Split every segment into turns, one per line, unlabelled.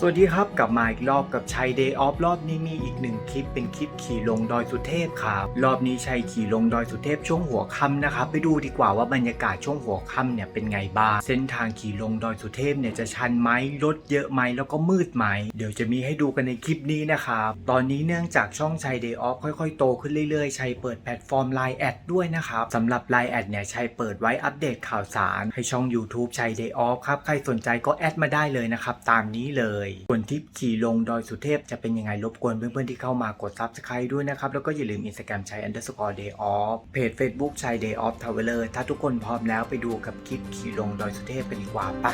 สวัสดีครับกลับมาอีกรอบกับชัยเดย์ออฟรอบนี้มีอีกหนึ่งคลิปเป็นคลิปขี่ลงดอยสุเทพครับ รอบนี้ชัยขี่ลงดอยสุเทพช่วงหัวค่ำนะครับไปดูดีกว่าว่าบรรยากาศช่วงหัวค่ำเนี่ยเป็นไงบ้าง เส้นทางขี่ลงดอยสุเทพเนี่ยจะชันไหมรถเยอะไหมแล้วก็มืดไหมเดี๋ยวจะมีให้ดูกันในคลิปนี้นะครับตอนนี้เนื่องจากช่องชัยเดย์ออฟค่อยๆโตขึ้นเรื่อยๆชัยเปิดแพลตฟอร์ม Line แอดด้วยนะครับสำหรับ Line แอดเนี่ยชัยเปิดไว้อัปเดตข่าวสาร ให้ช่อง YouTube ชัยเดย์ออฟครับใครสนใจก็แอดมาได้เลยนะครับตามนี้เลยส่วนทริปขี่ลงดอยสุเทพจะเป็นยังไงรบกวนเพื่อนๆที่เข้ามากด Subscribe ด้วยนะครับ แล้วก็อย่าลืม Instagram ชัย underscore day off เพจ Facebook ชัย day off traveler ถ้าทุกคนพร้อมแล้วไปดูกับคลิปขี่ลงดอยสุเทพกันดีกว่าไป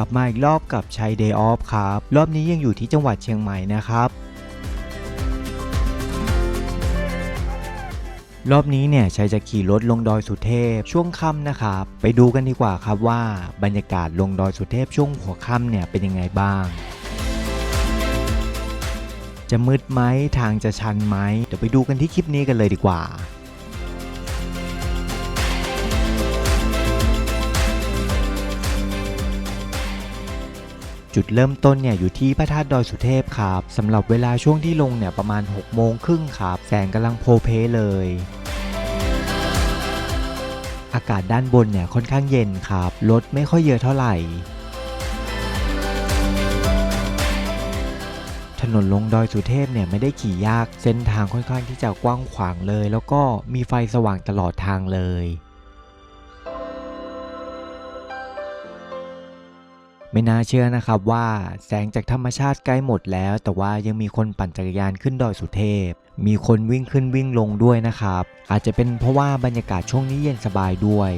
กลับมาอีกรอบกับชัย Day Off ครับ รอบนี้ยังอยู่ที่จังหวัดเชียงใหม่นะครับ รอบนี้เนี่ยชัยจะขี่รถลงดอยสุเทพช่วงค่ำนะครับ ไปดูกันดีกว่าครับว่าบรรยากาศลงดอยสุเทพช่วงหัวค่ำเนี่ยเป็นยังไงบ้าง จะมืดไหมทางจะชันไหมเดี๋ยวไปดูกันที่คลิปนี้กันเลยดีกว่าจุดเริ่มต้นเนี่ยอยู่ที่พระธาตุดอยสุเทพครับสำหรับเวลาช่วงที่ลงเนี่ยประมาณ6โมงครึ่งครับ แสงกำลังโพเพเลย อากาศด้านบนเนี่ยค่อนข้างเย็นครับรถไม่ค่อยเยอะเท่าไหร่ ถนนลงดอยสุเทพเนี่ยไม่ได้ขี่ยาก เส้นทางค่อนข้างที่จะกว้างขวางเลย แล้วก็มีไฟสว่างตลอดทางเลยไม่น่าเชื่อนะครับว่าแสงจากธรรมชาติใกล้หมดแล้ว แต่ว่ายังมีคนปั่นจักรยานขึ้นดอยสุเทพ มีคนวิ่งขึ้นวิ่งลงด้วยนะครับ อาจจะเป็นเพราะว่าบรรยากาศช่วงนี้เย็นสบายด้วย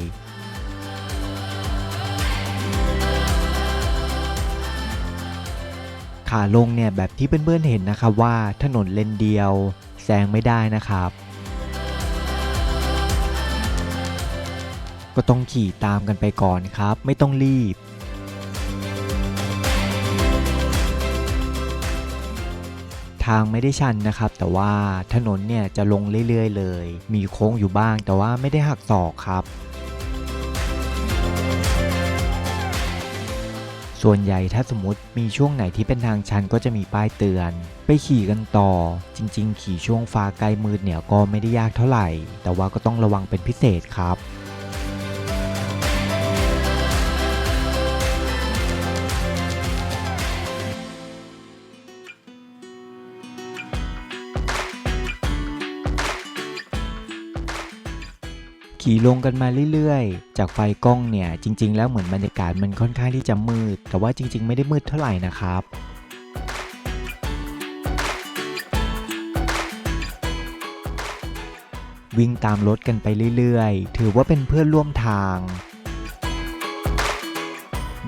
ขาลงเนี่ยแบบที่เพื่อนๆเห็นนะครับว่าถนนเลนเดียวแซงไม่ได้นะครับ ก็ต้องขี่ตามกันไปก่อนครับ ไม่ต้องรีบ ทางไม่ได้ชันนะครับ แต่ว่าถนนเนี่ยจะลงเรื่อยๆ เลย มีโค้งอยู่บ้าง แต่ว่าไม่ได้หักศอกครับ ส่วนใหญ่ถ้าสมมติมีช่วงไหนที่เป็นทางชันก็จะมีป้ายเตือน ไปขี่กันต่อ จริง ๆ ขี่ช่วงฟ้าใกล้มืดเนี่ยก็ไม่ได้ยากเท่าไหร่ แต่ว่าก็ต้องระวังเป็นพิเศษครับ ขี่ลงกันมาเรื่อยๆ จากไฟกล้องเนี่ยจริง ๆ แล้วเหมือนบรรยากาศมันค่อนข้างที่จะมืด แต่ว่าจริง ๆ ไม่ได้มืดเท่าไหร่นะครับวิ่งตามรถกันไปเรื่อยๆ ถือว่าเป็นเพื่อนร่วมทาง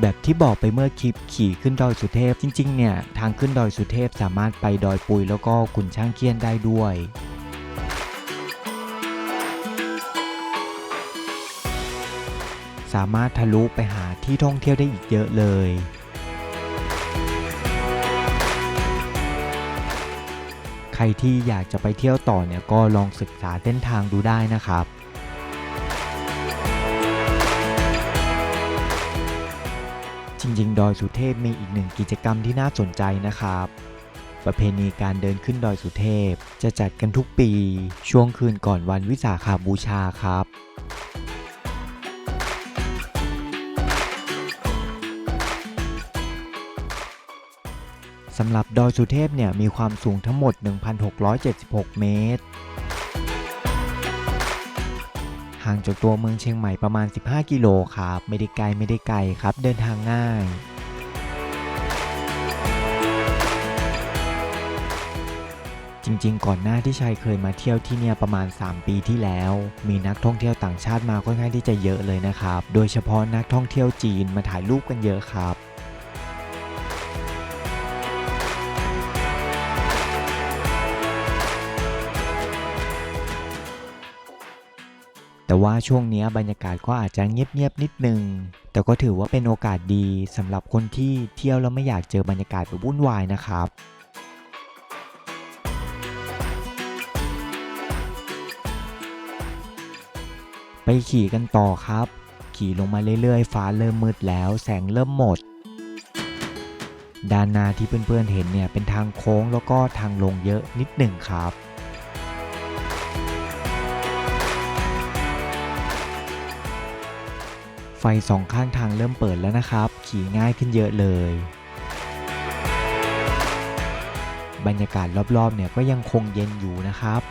แบบที่บอกไปเมื่อคลิปขี่ขึ้นดอยสุเทพ จริงๆ เนี่ย ทางขึ้นดอยสุเทพสามารถไปดอยปุยแล้วก็ขุนช่างเคียนได้ด้วย สามารถทะลุไปหาที่ท่องเที่ยวได้อีกเยอะเลย ใครที่อยากจะไปเที่ยวต่อเนี่ยก็ลองศึกษาเส้นทางดูได้นะครับจริงๆ ดอยสุเทพมีอีกหนึ่งกิจกรรมที่น่าสนใจนะครับ ประเพณีการเดินขึ้นดอยสุเทพจะจัดกันทุกปี ช่วงคืนก่อนวันวิสาขาบูชาครับ สำหรับดอยสุเทพเนี่ยมีความสูงทั้งหมด 1,676 เมตร ห่างจากตัวเมืองเชียงใหม่ประมาณ 15 กิโลครับ ไม่ได้ไกลไม่ได้ไกลครับ เดินทางง่าย จริงๆ ก่อนหน้าที่ชัยเคยมาเที่ยวที่เนี่ยประมาณ 3 ปีที่แล้ว มีนักท่องเที่ยวต่างชาติมาค่อนข้างที่จะเยอะเลยนะครับ โดยเฉพาะนักท่องเที่ยวจีนมาถ่ายรูปกันเยอะครับ แต่ว่าช่วงนี้บรรยากาศก็อาจจะเงียบๆนิดนึง แต่ก็ถือว่าเป็นโอกาสดีสำหรับคนที่เที่ยวแล้วไม่อยากเจอบรรยากาศแบบวุ่นวายนะครับ
ไปขี่กันต่อครับ ขี่ลงมาเรื่อยๆ ฟ้าเริ่มมืดแล้ว แสงเริ่มหมด ด้านหน้าที่เพื่อนๆเห็นเนี่ยเป็นทางโค้งแล้วก็ทางลงเยอะนิดหนึ่งครับ ไฟสองข้างทางเริ่มเปิดแล้วนะครับ ขี่ง่ายขึ้นเยอะเลย บรรยากาศรอบๆเนี่ยก็ยังคงเย็นอยู่นะครับ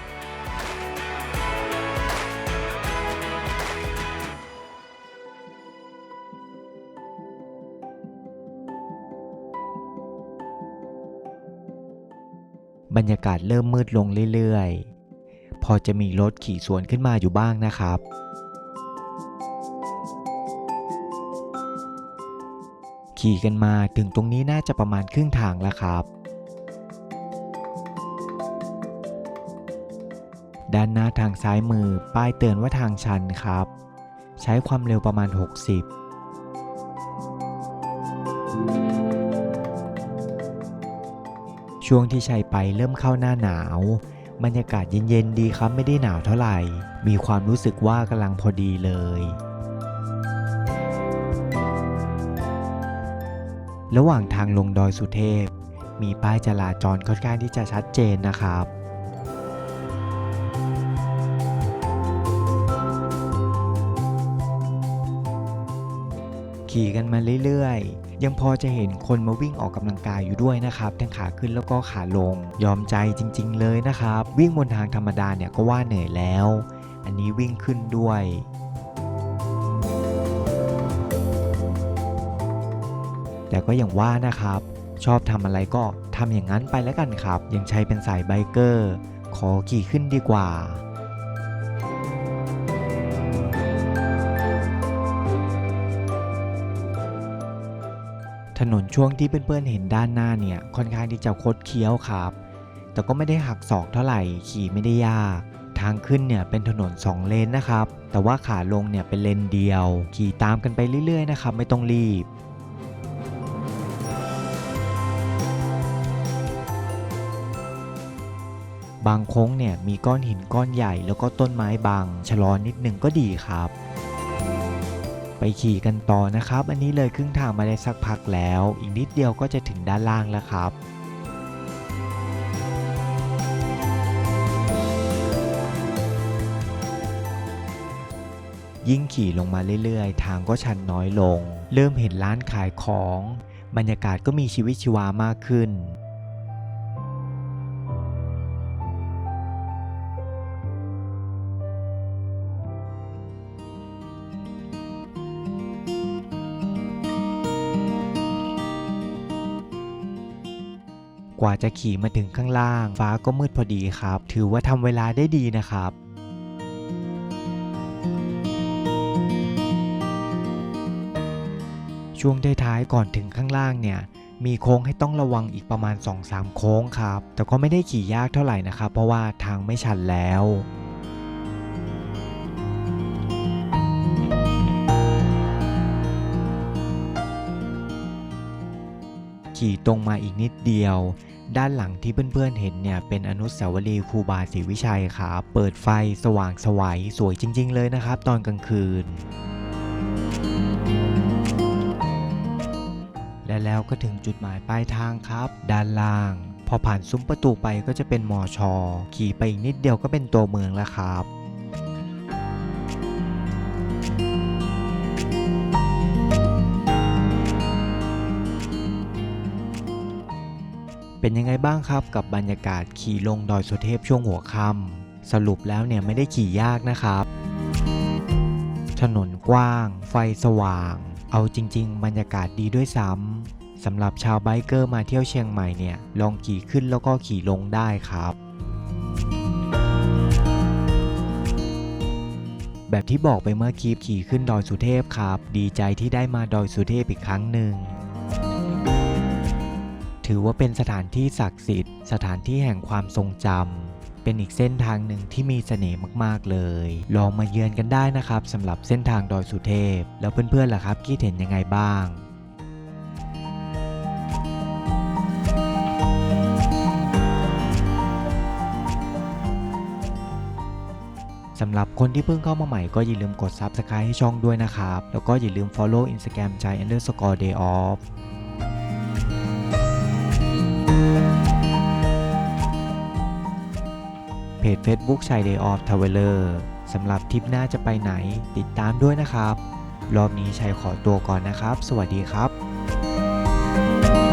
บรรยากาศเริ่มมืดลงเรื่อยๆ พอจะมีรถขี่สวนขึ้นมาอยู่บ้างนะครับ ขี่กันมาถึงตรงนี้น่าจะประมาณครึ่งทางแล้วครับ ด้านหน้าทางซ้ายมือป้ายเตือนว่าทางชันครับ ใช้ความเร็วประมาณ 60ช่วงที่ชัยไปเริ่มเข้าหน้าหนาว บรรยากาศเย็นๆดีครับไม่ได้หนาวเท่าไหร่ มีความรู้สึกว่ากำลังพอดีเลย ระหว่างทางลงดอยสุเทพ มีป้ายจราจรค่อนข้างที่จะชัดเจนนะครับขี่กันมาเรื่อยๆ ยังพอจะเห็นคนมาวิ่งออกกำลังกายอยู่ด้วยนะครับทั้งขาขึ้นแล้วก็ขาลง ยอมใจจริงๆเลยนะครับ วิ่งบนทางธรรมดาเนี่ยก็ว่าเหนื่อยแล้ว อันนี้วิ่งขึ้นด้วย แต่ก็อย่างว่านะครับ ชอบทำอะไรก็ทำอย่างนั้นไปแล้วกันครับ ยังใช้เป็นสายไบเกอร์ ขอขี่ขึ้นดีกว่าถนนช่วงที่เพื่อนๆเห็นด้านหน้าเนี่ยค่อนข้างที่จะคดเคี้ยวครับ แต่ก็ไม่ได้หักศอกเท่าไหร่ขี่ไม่ได้ยาก ทางขึ้นเนี่ยเป็นถนน 2 เลนนะครับ แต่ว่าขาลงเนี่ยเป็นเลนเดียว ขี่ตามกันไปเรื่อยๆนะครับ ไม่ต้องรีบ บางโค้งเนี่ยมีก้อนหินก้อนใหญ่ แล้วก็ต้นไม้บังชะลอนิดนึงก็ดีครับ ไปขี่กันต่อนะครับ อันนี้เลยครึ่งทางมาได้สักพักแล้ว อีกนิดเดียวก็จะถึงด้านล่างแล้วครับยิ่งขี่ลงมาเรื่อยๆ ทางก็ชันน้อยลง เริ่มเห็นร้านขายของ บรรยากาศก็มีชีวิตชีวามากขึ้น กว่าจะขี่มาถึงข้างล่าง ฟ้าก็มืดพอดีครับ ถือว่าทำเวลาได้ดีนะครับช่วงท้ายก่อนถึงข้างล่างเนี่ย มีโค้งให้ต้องระวังอีกประมาณ 2-3 โค้งครับ แต่ก็ไม่ได้ขี่ยากเท่าไหร่นะครับ เพราะว่าทางไม่ชันแล้ว ขี่ตรงมาอีกนิดเดียว ด้านหลังที่เพื่อนๆเห็นเนี่ยเป็นอนุสาวรีย์ครูบาศรีวิชัยครับเปิดไฟสว่างสวัยสวยจริง ๆ เลยนะครับ ตอนกลางคืน และแล้วก็ถึงจุดหมายปลายทางครับ ด้านล่าง พอผ่านซุ้มประตูไปก็จะเป็นมอชอขี่ไปอีกนิดเดียวก็เป็นตัวเมืองแล้วครับ เป็นยังไงบ้างครับกับบรรยากาศขี่ลงดอยสุเทพช่วงหัวค่ำสรุปแล้วเนี่ยไม่ได้ขี่ยากนะครับ ถนนกว้าง ไฟสว่าง เอาจริง ๆ บรรยากาศดีด้วยซ้ำสำหรับชาวไบเกอร์มาเที่ยวเชียงใหม่เนี่ยลองขี่ขึ้นแล้วก็ขี่ลงได้ครับแบบที่บอกไปเมื่อคลิปขี่ขึ้นดอยสุเทพครับ ดีใจที่ได้มาดอยสุเทพอีกครั้งหนึ่ง ถือว่าเป็นสถานที่ศักดิ์สิทธิ์ สถานที่แห่งความทรงจำเป็นอีกเส้นทางหนึ่งที่มีเสน่ห์มากๆเลย ลองมาเยือนกันได้นะครับสำหรับเส้นทางดอยสุเทพ แล้วเพื่อนๆล่ะครับคิดเห็นยังไงบ้างสำหรับคนที่เพิ่งเข้ามาใหม่ก็อย่าลืมกด Subscribe ให้ช่องด้วยนะครับ แล้วก็อย่าลืม Follow Instagram ใจ underscore day off เพจ Facebook ชัยเดย์
ออฟทาวเวลเลอร์
สำหรับทริปหน้าจะไปไหนติดตามด้วยนะครับ รอบนี้ชัยขอตัวก่อนนะครับ สวัสดีครับ